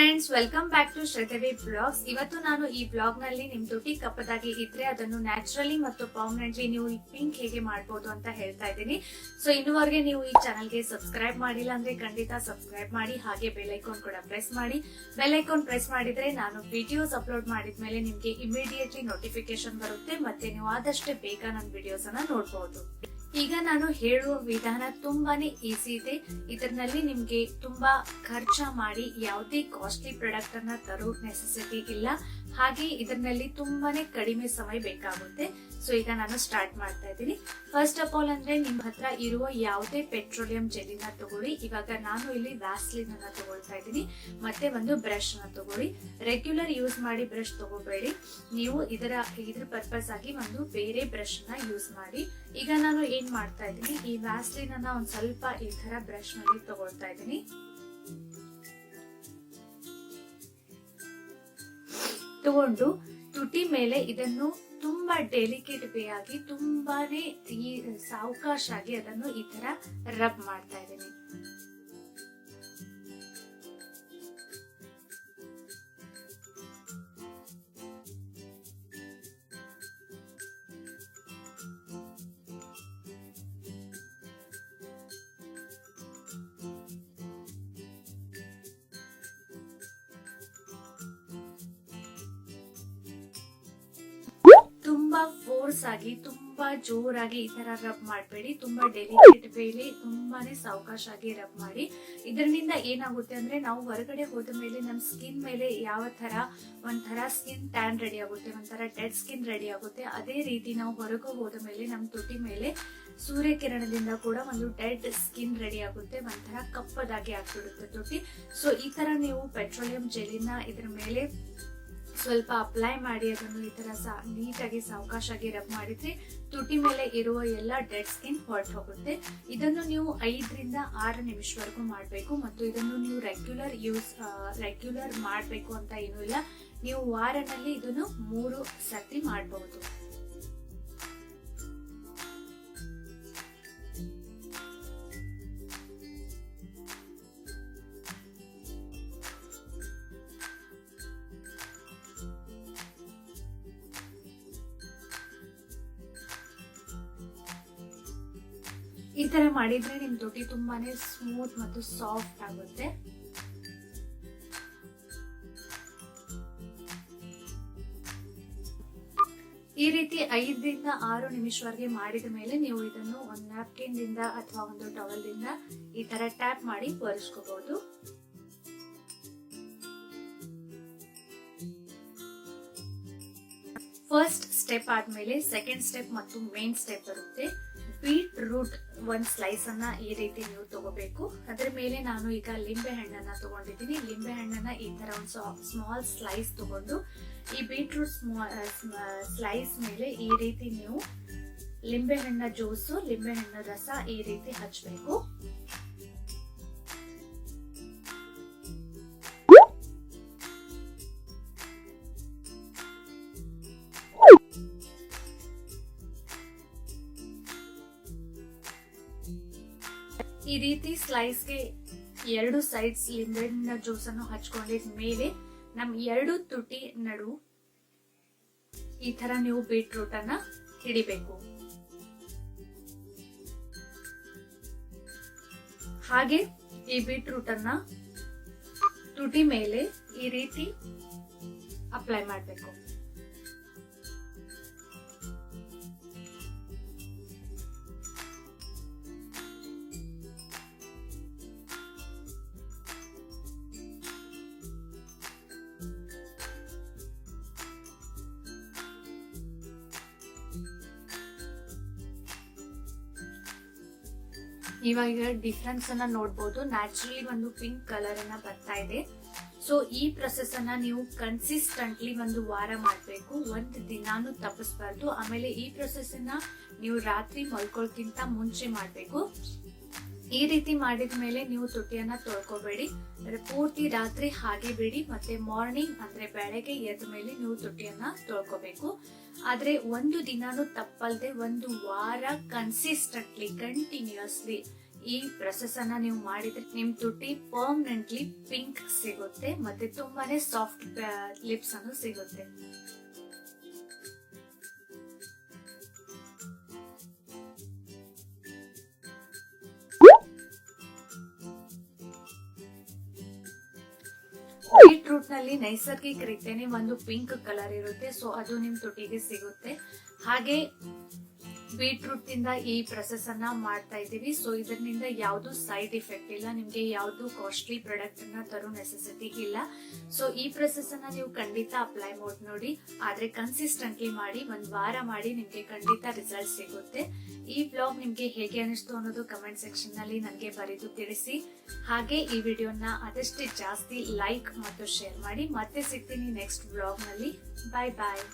Friends welcome back to Shraddhavi blogs ಇವತ್ತು ನಾನು ಈ ಬ್ಲಾಗ್ನಲ್ಲಿ ನಿಮ್ ತುಟಿ ಕಪ್ಪದಾಗಿ ಇದ್ರೆ ಅದನ್ನು ನ್ಯಾಚುರಲಿ ಮತ್ತು ಪರ್ಮನೆಂಟ್ಲಿ ನೀವು ಪಿಂಕ್ ಹೇಗೆ ಮಾಡ್ಬೋದು ಅಂತ ಹೇಳ್ತಾ ಇದ್ದೀನಿ. ಸೊ ಇನ್ನುವರೆಗೆ ನೀವು ಈ ಚಾನಲ್ಗೆ ಸಬ್ಸ್ಕ್ರೈಬ್ ಮಾಡಿಲ್ಲ ಅಂದ್ರೆ ಖಂಡಿತ ಸಬ್ಸ್ಕ್ರೈಬ್ ಮಾಡಿ, ಹಾಗೆ ಬೆಲ್ ಐಕಾನ್ ಕೂಡ ಪ್ರೆಸ್ ಮಾಡಿ. ಬೆಲ್ ಐಕಾನ್ ಪ್ರೆಸ್ ಮಾಡಿದ್ರೆ ನಾನು ವಿಡಿಯೋಸ್ ಅಪ್ಲೋಡ್ ಮಾಡಿದ್ಮೇಲೆ ನಿಮ್ಗೆ ಇಮಿಡಿಯೇಟ್ಲಿ ನೋಟಿಫಿಕೇಶನ್ ಬರುತ್ತೆ, ಮತ್ತೆ ನೀವು ಆದಷ್ಟೇ ಬೇಗ ನನ್ನ ವಿಡಿಯೋಸ್ ಅನ್ನ ನೋಡಬಹುದು ಈಗ ನಾನು ಹೇಳುವ ವಿಧಾನ ತುಂಬಾನೇ ಈಸಿ ಇದೆ. ಇದರಲ್ಲಿ ನಿಮ್ಗೆ ತುಂಬಾ ಖರ್ಚ ಮಾಡಿ ಯಾವುದೇ ಕಾಸ್ಟ್ಲಿ ಪ್ರಾಡಕ್ಟ್ ಅನ್ನ ತರೋ ನೆಸೆಸಿಟಿ ಇಲ್ಲ. ಹಾಗೆ ಇದರಲ್ಲಿ ತುಂಬಾನೇ ಕಡಿಮೆ ಸಮಯ ಬೇಕಾಗುತ್ತೆ. ಸೊ ಈಗ ನಾನು ಸ್ಟಾರ್ಟ್ ಮಾಡ್ತಾ ಇದ್ದೀನಿ. ಫಸ್ಟ್ ಆಫ್ ಆಲ್ ಅಂದ್ರೆ ನಿಮ್ ಹತ್ರ ಇರುವ ಯಾವುದೇ ಪೆಟ್ರೋಲಿಯಂ ಜೆಲ್ಲಿನ ತಗೊಳ್ಳಿ. ಇವಾಗ ನಾನು ಇಲ್ಲಿ ವ್ಯಾಸ್ಲಿನ್ ಅನ್ನ ತಗೊಳ್ತಾ ಇದ್ದೀನಿ. ಮತ್ತೆ ಒಂದು ಬ್ರಷ್ ಅನ್ನ ತಗೊಳ್ಳಿ. ರೆಗ್ಯುಲರ್ ಯೂಸ್ ಮಾಡಿ ಬ್ರಷ್ ತಗೋಬೇಡಿ ನೀವು ಇದರ, ಇದ್ರ ಪರ್ಪಸ್ ಆಗಿ ಒಂದು ಬೇರೆ ಬ್ರಷ್ನ ಯೂಸ್ ಮಾಡಿ. ಈಗ ನಾನು ಏನ್ ಮಾಡ್ತಾ ಇದ್ದೀನಿ? ಈ ವ್ಯಾಸ್ಲಿನ್ ಅನ್ನ ಒಂದ್ ಸ್ವಲ್ಪ ಈ ತರ ಬ್ರಷ್ನಲ್ಲಿ ತಗೊಳ್ತಾ ಇದ್ದೀನಿ. ತಗೊಂಡು ತುಟಿ ಮೇಲೆ ಇದನ್ನು ತುಂಬಾ ಡೆಲಿಕೇಟ್ ವೇ ಆಗಿ ತುಂಬಾನೇ ಈ ಸಾವಕಾಶ ಆಗಿ ಅದನ್ನು ಈ ತರ ರಬ್ ಮಾಡ್ತಾ ಇದ್ದೀನಿ. ಫೋರ್ಸ್ ಆಗಿ ತುಂಬಾ ಜೋರಾಗಿ ಈ ತರ ರಬ್ ಮಾಡಬೇಡಿ, ತುಂಬಾ ಡೆಲಿಕೇಟ್ ಬೇಲಿ ತುಂಬಾನೇ ಸಾವಕಾಶ ಆಗಿ ರಬ್ ಮಾಡಿ. ಇದರಿಂದ ಏನಾಗುತ್ತೆ ಅಂದ್ರೆ ನಾವು ಹೊರಗಡೆ ಹೋದ ಮೇಲೆ ನಮ್ ಸ್ಕಿನ್ ಮೇಲೆ ಯಾವ ತರ ಒಂಥರ ಸ್ಕಿನ್ ಟ್ಯಾನ್ ರೆಡಿ ಆಗುತ್ತೆ, ಒಂಥರ ಡೆಡ್ ಸ್ಕಿನ್ ರೆಡಿ ಆಗುತ್ತೆ, ಅದೇ ರೀತಿ ನಾವು ಹೊರಗೆ ಹೋದ ಮೇಲೆ ನಮ್ ತುಟಿ ಮೇಲೆ ಸೂರ್ಯಕಿರಣದಿಂದ ಕೂಡ ಒಂದು ಡೆಡ್ ಸ್ಕಿನ್ ರೆಡಿ ಆಗುತ್ತೆ, ಒಂಥರ ಕಪ್ಪದಾಗಿ ಆಗ್ಬಿಡುತ್ತೆ ತುಟಿ. ಸೊ ಈ ತರ ನೀವು ಪೆಟ್ರೋಲಿಯಂ ಜೆಲಿನ ಇದ್ರ ಮೇಲೆ ಸ್ವಲ್ಪ ಅಪ್ಲೈ ಮಾಡಿ ಅದನ್ನು ಈ ತರ ಸಾ ನೀಟಾಗಿ ಸಾವಕಾಶಾಗಿ ರಬ್ ಮಾಡಿದ್ರೆ ತುಟಿ ಮೇಲೆ ಇರುವ ಎಲ್ಲ ಡೆಡ್ ಸ್ಕಿನ್ ಹೊರಟು ಹೋಗುತ್ತೆ. ಇದನ್ನು ನೀವು ಐದರಿಂದ ಆರು ನಿಮಿಷವರೆಗೂ ಮಾಡಬೇಕು ಮತ್ತು ಇದನ್ನು ನೀವು ರೆಗ್ಯುಲರ್ ಯೂಸ್ ರೆಗ್ಯುಲರ್ ಮಾಡಬೇಕು ಅಂತ ಏನೂ ಇಲ್ಲ. ನೀವು ವಾರನಲ್ಲಿ ಇದನ್ನು ಮೂರು ಸರ್ತಿ ಮಾಡಬಹುದು. ಈ ತರ ಮಾಡಿದ್ರೆ ನಿಮ್ ತೊಟ್ಟಿ ತುಂಬಾನೇ ಸ್ಮೂತ್ ಮತ್ತು ಸಾಫ್ಟ್ ಆಗುತ್ತೆ. ಈ ರೀತಿ ಐದರಿಂದ ಆರು ನಿಮಿಷವರೆಗೆ ಮಾಡಿದ ಮೇಲೆ ನೀವು ಇದನ್ನು ಒಂದು ನ್ಯಾಪ್ಕಿನ್ ದಿಂದ ಅಥವಾ ಒಂದು ಟವಲ್ ದಿಂದ ಈ ತರ ಟ್ಯಾಪ್ ಮಾಡಿ ಒರೆಸ್ಕೋಬಹುದು. ಫಸ್ಟ್ ಸ್ಟೆಪ್ ಆದ್ಮೇಲೆ ಸೆಕೆಂಡ್ ಸ್ಟೆಪ್ ಮತ್ತು ಮೇನ್ ಸ್ಟೆಪ್ ಬರುತ್ತೆ. ಬೀಟ್ ರೂಟ್ ಒಂದ್ ಸ್ಲೈಸ್ ಅನ್ನ ಈ ರೀತಿ ನೀವು ತಗೋಬೇಕು. ಅದ್ರ ಮೇಲೆ ನಾನು ಈಗ ಲಿಂಬೆ ಹಣ್ಣನ್ನ ತಗೊಂಡಿದ್ದೀನಿ. ಲಿಂಬೆ ಹಣ್ಣನ್ನ ಈ ತರ ಒಂದು ಸ್ಮಾಲ್ ಸ್ಲೈಸ್ ತಗೊಂಡು ಈ ಬೀಟ್ರೂಟ್ ಸ್ಲೈಸ್ ಮೇಲೆ ಈ ರೀತಿ ನೀವು ಲಿಂಬೆ ಹಣ್ಣ ಜ್ಯೂಸು ಲಿಂಬೆ ಹಣ್ಣ ರಸ ಈ ರೀತಿ ಹಚ್ಚಬೇಕು ಈ ರೀತಿ ಸ್ಲೈಸ್ಗೆ ಎರಡು ಸೈಡ್ಸ್ ಲಿಂಬೆಹಣ್ಣಿನ ಜ್ಯೂಸ್ ಅನ್ನು ಹಚ್ಕೊಂಡಿದ ಮೇಲೆ ನಮ್ ಎರಡು ತುಟಿ ನಡು ಈ ತರ ನೀವು ಬೀಟ್ರೂಟ್ ಅನ್ನ ಹಿಡಿಬೇಕು. ಹಾಗೆ ಈ ಬೀಟ್ರೂಟ್ ಅನ್ನ ತುಟಿ ಮೇಲೆ ಈ ರೀತಿ ಅಪ್ಲೈ ಮಾಡಬೇಕು. ಇವಾಗ ಡಿಫ್ರೆನ್ಸ್ ಅನ್ನ ನೋಡ್ಬೋದು. ನ್ಯಾಚುರಲಿ ಒಂದು ಪಿಂಕ್ ಕಲರ್ ಅನ್ನ ಬರ್ತಾ ಇದೆ. ಸೊ ಈ ಪ್ರೊಸೆಸ್ ಅನ್ನ ನೀವು ಕನ್ಸಿಸ್ಟೆಂಟ್ಲಿ ಒಂದು ವಾರ ಮಾಡಬೇಕು. ಒಂದು ದಿನಾನು ತಪ್ಪಿಸ್ಬಾರ್ದು. ಆಮೇಲೆ ಈ ಪ್ರೊಸೆಸ್ ಅನ್ನ ನೀವು ರಾತ್ರಿ ಮಲ್ಕೊಳ್ಕಿಂತ ಮುಂಚೆ ಮಾಡಬೇಕು. ಈ ರೀತಿ ಮಾಡಿದ ಮೇಲೆ ನೀವು ತುಟಿಯನ್ನ ತೊಳ್ಕೊಬೇಡಿ. ಅಂದ್ರೆ ಪೂರ್ತಿ ರಾತ್ರಿ ಹಾಗೆ ಬಿಡಿ, ಮತ್ತೆ ಮಾರ್ನಿಂಗ್ ಅಂದ್ರೆ ಬೆಳಗ್ಗೆ ಎದ್ದ ಮೇಲೆ ನೀವು ತುಟಿಯನ್ನ ತೊಳ್ಕೊಬೇಕು. ಆದ್ರೆ ಒಂದು ದಿನಾನು ತಪ್ಪಲ್ದೆ ಒಂದು ವಾರ ಕನ್ಸಿಸ್ಟೆಂಟ್ಲಿ ಕಂಟಿನ್ಯೂಸ್ಲಿ ಈ ಪ್ರೊಸೆಸ್ ಅನ್ನ ನೀವು ಮಾಡಿದ್ರೆ ನಿಮ್ ತುಟಿ ಪರ್ಮನೆಂಟ್ಲಿ ಪಿಂಕ್ ಸಿಗುತ್ತೆ, ಮತ್ತೆ ತುಂಬಾನೇ ಸಾಫ್ಟ್ ಲಿಪ್ಸ್ ಅನ್ನು ಸಿಗುತ್ತೆ. ಬೀಟ್ರೂಟ್ನಲ್ಲಿ ನೈಸರ್ಗಿಕ ರೀತಿಯೇ ಒಂದು ಪಿಂಕ್ ಕಲರ್ ಇರುತ್ತೆ. ಸೊ ಅದು ನಿಮ್ ತುಟಿಗೆ ಸಿಗುತ್ತೆ. ಹಾಗೆ ಬೀಟ್ರೂಟ್ ಇಂದ ಈ ಪ್ರೊಸೆಸ್ ಅನ್ನ ಮಾಡ್ತಾ ಇದೀವಿ ಸೊ ಇದರಿಂದ ಯಾವ್ದು ಸೈಡ್ ಇಫೆಕ್ಟ್ ಇಲ್ಲ, ನಿಮ್ಗೆ ಯಾವ್ದು ಕಾಸ್ಟ್ಲಿ ಪ್ರಾಡಕ್ಟ್ ಅನ್ನ ತರೋ ನೆಸೆಸಿಟಿ ಇಲ್ಲ. ಸೊ ಈ ಪ್ರೊಸೆಸ್ ಅನ್ನ ನೀವು ಖಂಡಿತ ಅಪ್ಲೈ ಮಾಡಿ ನೋಡಿ. ಆದ್ರೆ ಕನ್ಸಿಸ್ಟೆಂಟ್ಲಿ ಮಾಡಿ, ಒಂದ್ ವಾರ ಮಾಡಿ ನಿಮ್ಗೆ ಖಂಡಿತ ರಿಸಲ್ಟ್ ಸಿಗುತ್ತೆ. ಈ ಬ್ಲಾಗ್ ನಿಮ್ಗೆ ಹೇಗೆ ಅನಿಸ್ತು ಅನ್ನೋದು ಕಮೆಂಟ್ ಸೆಕ್ಷನ್ನಲ್ಲಿ ನನಗೆ ಬರೆದು ತಿಳಿಸಿ. ಹಾಗೆ ಈ ವಿಡಿಯೋನ ಆದಷ್ಟು ಜಾಸ್ತಿ ಲೈಕ್ ಮತ್ತು ಶೇರ್ ಮಾಡಿ. ಮತ್ತೆ ಸಿಗ್ತೀನಿ ನೆಕ್ಸ್ಟ್ ಬ್ಲಾಗ್ನಲ್ಲಿ. ಬಾಯ್ ಬಾಯ್